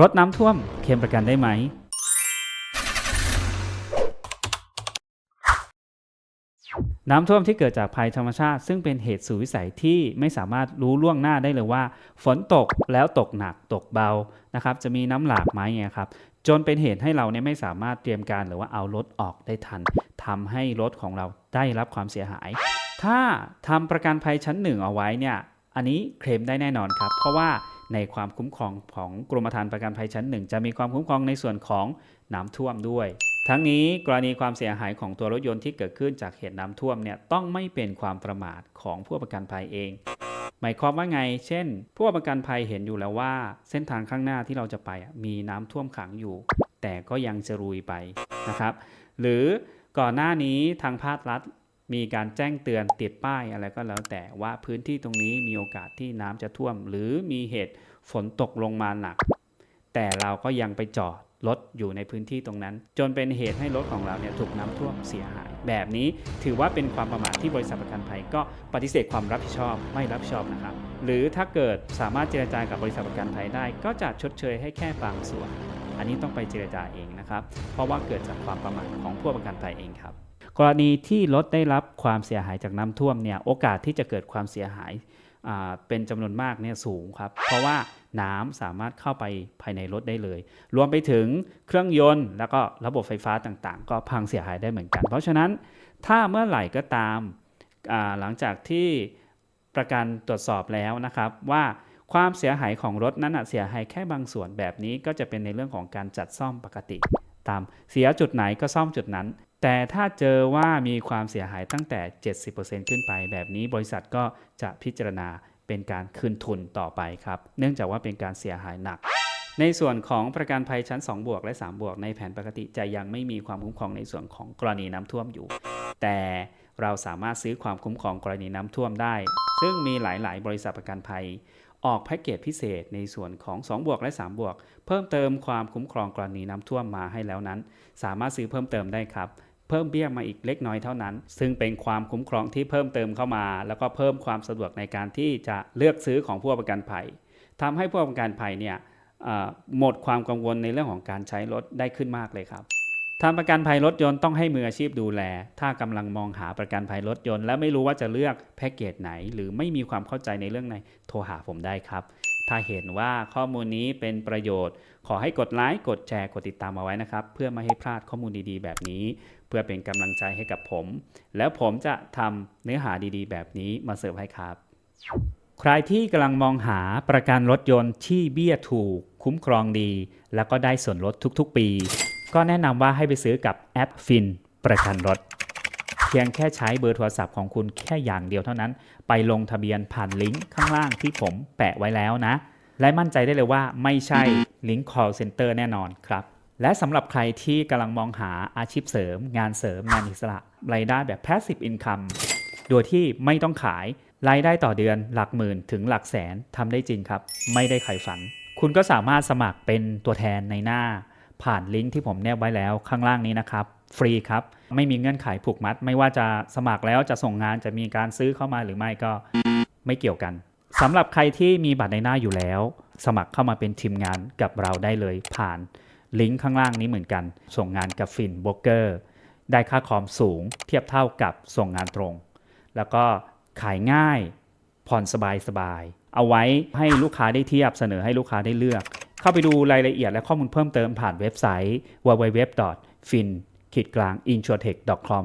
รถน้ำท่วมเคลมประกันได้ไหม น้ำท่วมที่เกิดจากภัยธรรมชาติ ซึ่งเป็นเหตุสู่วิสัยที่ไม่สามารถรู้ล่วงหน้าได้เลยว่า ฝนตกแล้วตกหนักตกเบานะครับ จะมีน้ำหลากไหมเนี่ยครับจนเป็นเหตุให้เราเนี่ยไม่สามารถเตรียมการหรือว่าเอารถออกได้ทันทำให้รถของเราได้รับความเสียหาย ถ้าทำประกันภัยชั้นหนึ่งเอาไว้เนี่ยอันนี้เคลมได้แน่นอนครับ เพราะว่า ในความคุ้มครองของกรมธรรม์ประกันภัยชั้นหนึ่งจะมีความคุ้มครองในส่วนของน้ำท่วมด้วย ทั้งนี้กรณีความเสียหายของตัวรถยนต์ที่เกิดขึ้นจากเหตุน้ำท่วมเนี่ยต้องไม่เป็นความประมาทของผู้ประกันภัยเอง หมายความว่าไง เช่น ผู้ประกันภัยเห็นอยู่แล้วว่า เส้นทางข้างหน้าที่เราจะไปมีน้ำท่วมขังอยู่ แต่ก็ยังจะรุยไปนะครับ หรือก่อนหน้านี้ทางภาครัฐ มีการแจ้งเตือนติดป้ายอะไรก็แล้วแต่ว่าพื้นที่ตรงนี้มีโอกาสที่น้ำจะท่วม หรือมีเหตุฝนตกลงมาหนัก แต่เราก็ยังไปจอดรถอยู่ในพื้นที่ตรงนั้น จนเป็นเหตุให้รถของเราเนี่ยถูกน้ำท่วมเสียหาย แบบนี้ถือว่าเป็นความประมาทที่บริษัทประกันภัยก็ปฏิเสธความรับผิดชอบไม่รับผิดชอบนะครับ หรือถ้าเกิดสามารถเจรจากับบริษัทประกันภัยได้ ก็จะชดเชยให้แค่บางส่วน อันนี้ต้องไปเจรจาเองนะครับ เพราะว่าเกิดจากความประมาทของผู้ประกันภัยเองครับ กรณีที่รถได้รับความเสียหายจากน้ำท่วมเนี่ยโอกาสที่จะเกิดความเสียหายาเป็นจำนวนมากเนี่ยสูงครับ เพราะว่าน้ำสามารถเข้าไปภายในรถได้เลย รวมไปถึงเครื่องยนต์ แล้วก็ระบบไฟฟ้าต่างๆ ก็พังเสียหายได้เหมือนกัน เพราะฉะนั้นถ้าเมื่อไหร่ก็ตามาหลังจากที่ประกันตรวจสอบแล้วนะครับว่าความเสียหายของรถนั้นเสียหายแค่บางส่วนแบบนี้ก็จะเป็นในเรื่องของการจัดซ่อมปกติ ตามเสียจุดไหนก็ซ่อมจุดนั้น แต่ถ้าเจอว่ามีความเสียหายตั้งแต่ 70%ขึ้นไปแบบนี้บริษัทก็จะพิจารณาเป็นการคืนทุนต่อไปครับ เนื่องจากว่าเป็นการเสียหายหนัก ในส่วนของประกันภัยชั้น 2 บวกและ 3 บวกในแผนปกติจะยังไม่มีความคุ้มครองในส่วนของกรณีน้ำท่วมอยู่ แต่เราสามารถซื้อความคุ้มครองกรณีน้ำท่วมได้ ซึ่งมีหลาย ๆ บริษัทประกันภัย ออกแพ็กเกจพิเศษในส่วนของ 2 บวกและ 3 บวก เพิ่มเติมความคุ้มครองกรณีน้ำท่วมมาให้แล้วนั้น สามารถซื้อเพิ่มเติมได้ครับ เพิ่มเบี้ยมาอีกเล็กน้อยเท่านั้น ซึ่งเป็นความคุ้มครองที่เพิ่มเติมเข้ามา แล้วก็เพิ่มความสะดวกในการที่จะเลือกซื้อของผู้ประกันภัยทำให้ผู้ประกันภัยเนี่ยหมดความกังวลในเรื่องของการใช้รถได้ขึ้นมากเลยครับทำประกันภัยรถยนต์ต้องให้มืออาชีพดูแล ถ้ากำลังมองหาประกันภัยรถยนต์ และไม่รู้ว่าจะเลือกแพ็กเกจไหน หรือไม่มีความเข้าใจในเรื่องไหนโทรหาผมได้ครับ ถ้าเห็นว่าข้อมูลนี้เป็นประโยชน์ ขอให้กดไลค์ กดแชร์ กดติดตามเอาไว้นะครับ เพื่อไม่ให้พลาดข้อมูลดีๆ แบบนี้ เพื่อเป็นกำลังใจให้กับผม แล้วผมจะทำเนื้อหาดีๆ แบบนี้มาเสิร์ฟให้ครับ ใครที่กำลังมองหาประกันรถยนต์ที่เบี้ยถูก คุ้มครองดี แล้วก็ได้ส่วนลดทุกๆ ปี ก็แนะนำว่าให้ไปซื้อกับแอปฟินประกันรถ พียงแค่ใช้เบอร์โทรศัพท์ของคุณแค่อย่างเดียวเท่านั้น ไปลงทะเบียนผ่านลิงก์ข้างล่างที่ผมแปะไว้แล้วนะ และมั่นใจได้เลยว่าไม่ใช่ลิงก์ call center แน่นอนครับ และสำหรับใครที่กำลังมองหาอาชีพเสริม งานเสริมงานอิสระรายได้แบบ passive income โดยที่ไม่ต้องขายรายได้ต่อเดือนหลักหมื่นถึงหลักแสนทำได้จริงครับ ไม่ได้ไขฝัน คุณก็สามารถสมัครเป็นตัวแทนในหน้า ผ่านลิงก์ที่ผมแนบไว้แล้วข้างล่างนี้นะครับ ฟรีครับ ไม่มีเงื่อนไขผูกมัด ไม่ว่าจะสมัครแล้วจะส่งงานจะมีการซื้อเข้ามาหรือไม่ก็ไม่เกี่ยวกันสำหรับใครที่มีบัตรในหน้าอยู่แล้ว สมัครเข้ามาเป็นทีมงานกับเราได้เลยผ่านลิงก์ข้างล่างนี้เหมือนกัน ส่งงานกับฟินโบรกเกอร์ได้ค่าคอมสูง เทียบเท่ากับส่งงานตรง แล้วก็ขายง่ายผ่อนสบายสบายเอาไว้ให้ลูกค้าได้เทียบเสนอให้ลูกค้าได้เลือก เข้าไปดูรายละเอียดและข้อมูลเพิ่มเติมผ่านเว็บไซต์ www.fin ขีดกลาง insurtech.com